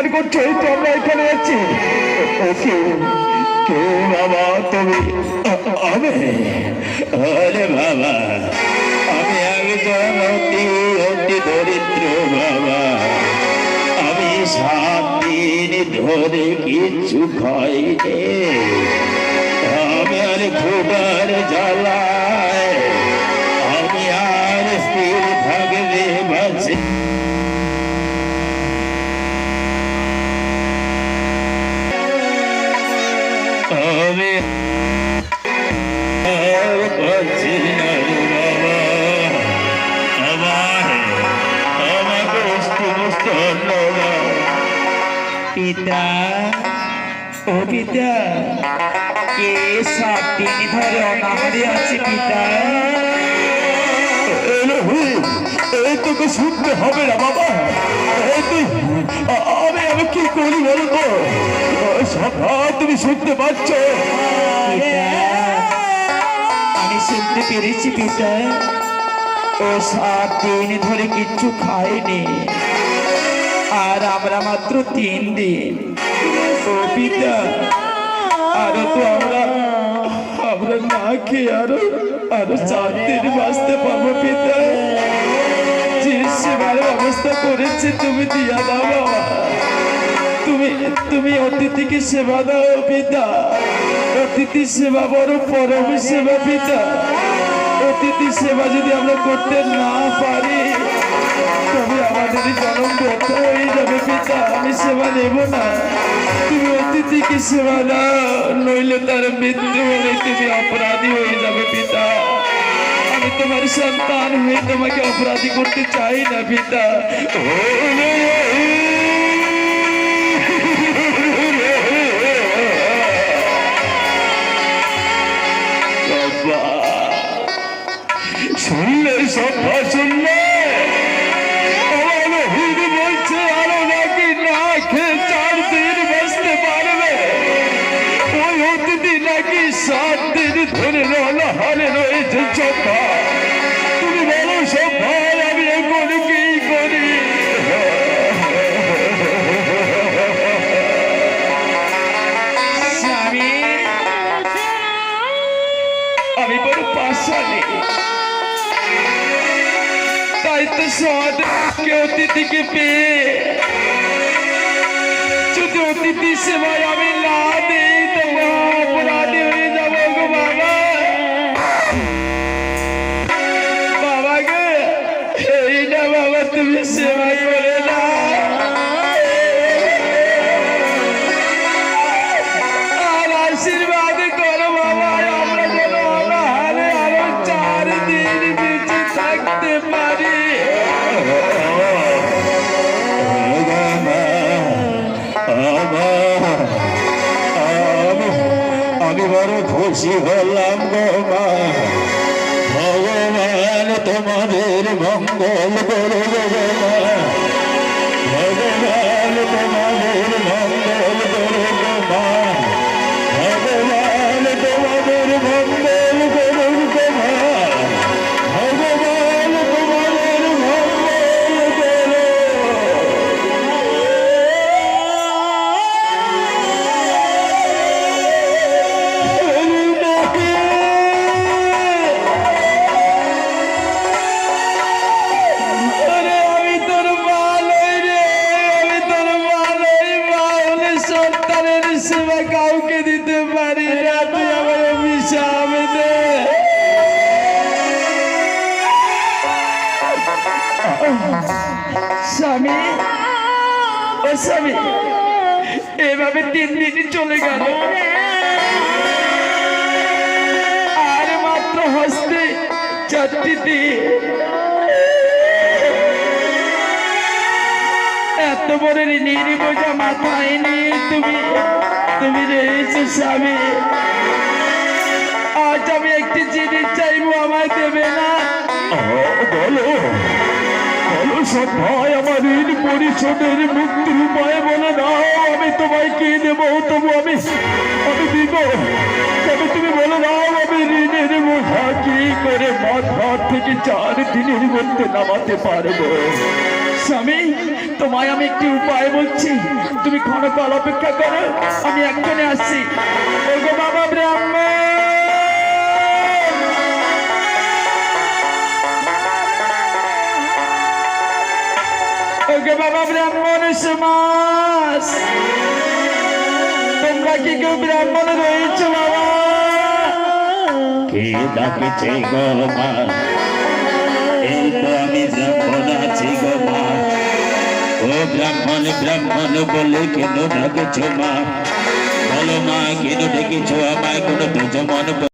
চিৎকার করছ তো আমরা এখানে আছি। বাবা, তুমি? আমি আরে বাবা, আমি একজন অতি অতি দরিদ্র বাবা। আমি সাত দিন ধরে কিছু খাইনি। আমি আর জ্বালায় পিতা ও পিতা কে সাত দিন ধরে অনাহারে আছে পিতা। এই তোকে শুনতে হবে না বাবা। আমি আমি কি করি বলো তো? সভা তুমি শুনতে পাচ্ছ। আমি শুনতে পেরেছি পিতা। ও সাত দিন ধরে কিচ্ছু খায়নি আর আমরা মাত্র তিন দিন। পিতা, আরও তো আমরা আমরা না খেয়ে আরও আরও চার দিন বাঁচতে পারব পিতা। সেবার ব্যবস্থা করেছে, তুমি দিয়া দাও তুমি তুমি অতিথিকে সেবা দাও পিতা। অতিথি সেবা বড় পরম সেবা পিতা। অতিথি সেবা যদি আমরা করতে না পারি তবে আমাদের জনম ব্যর্থ হয়ে যাবে পিতা, আমি সেবা নেব না। তুমি অতিথিকে সেবা না নইলে তার মৃত্যু হলে তুমি অপরাধী হয়ে যাবে পিতা। আমি তোমার সন্তান হয়ে তোমাকে অপরাধী করতে চাই না পিতা। তাই তো সমাজকে অতিথিকে পেয়ে যদি অতিথি সেবায় আমি না দিই আমি বড় খুশি হলাম ভগবান তোমাদের মঙ্গল করে মা। সন্তানের সেবা কাউকে দিতে পারি না তুই আমার দে স্বামী ও স্বামী এভাবে তিন দিন চলে গেল। আর মাত্র হস্তে চারটি দিন। এত বড় ঋণের বোঝা মাথায় নিয়ে তুমি তুমি রয়েছো স্বামী। আজ আমি একটি জিনিস চাইব আমায় দেবে না। বলো বলো সব ভাই আমার ঋণ পরিশোধের মুক্তির উপায় বলে দাও। আমি তোমায় কি দেবো? তবু আমি আমি দিব। তবে তুমি বলে দাও, আমি ঋণের বোঝা কি করে? মাথা থেকে চার দিনের মধ্যে নামাতে পারব। স্বামী, তোমায় আমি একটি উপায় বলছি। তুমি ক্ষণকাল অপেক্ষা করো, আমি একজনে আসছি। বাবা ব্রাহ্মণ! ওকে বাবা ব্রাহ্মণ সমাস তোমরা কি কেউ ব্রাহ্মণ রয়েছে বাবা? কে ডাকেছে গো মা? এই তো আমি ব্রাহ্মণ ব্রাহ্মণ বলে কেন ডাকেছ মা? বলো মা কেন ডেকেছ আমায়? কোনো তো যেমন